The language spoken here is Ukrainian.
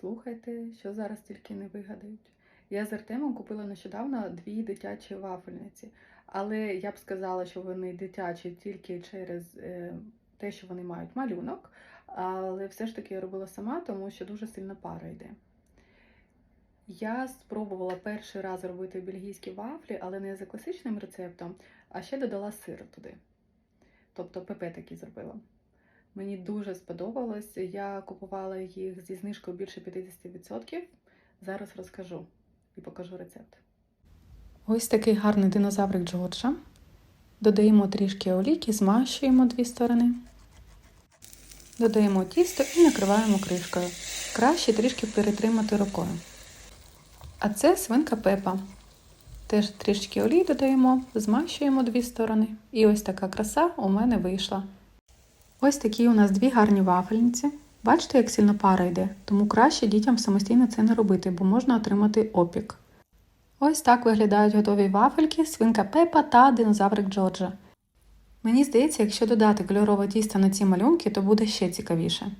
Слухайте, що зараз тільки не вигадають. Я з Артемом купила нещодавно дві дитячі вафельниці, але я б сказала, що вони дитячі тільки через е, те, що вони мають малюнок. Але все ж таки я робила сама, тому що дуже сильна пара йде. Я спробувала перший раз робити бельгійські вафлі, але не за класичним рецептом, а ще додала сир туди. Тобто ПП такі зробила. Мені дуже сподобалось. Я купувала їх зі знижкою більше 50%. Зараз розкажу і покажу рецепт. Ось такий гарний динозаврик Джорджа. Додаємо трішки олійки, змащуємо дві сторони. Додаємо тісто і накриваємо кришкою. Краще трішки перетримати рукою. А це свинка Пепа. Теж трішки олії додаємо, змащуємо дві сторони. І ось така краса у мене вийшла. Ось такі у нас дві гарні вафельниці. Бачите, як сильно пара йде, тому краще дітям самостійно це не робити, бо можна отримати опік. Ось так виглядають готові вафельки, свинка Пепа та динозаврик Джорджа. Мені здається, якщо додати кольорове тісто на ці малюнки, то буде ще цікавіше.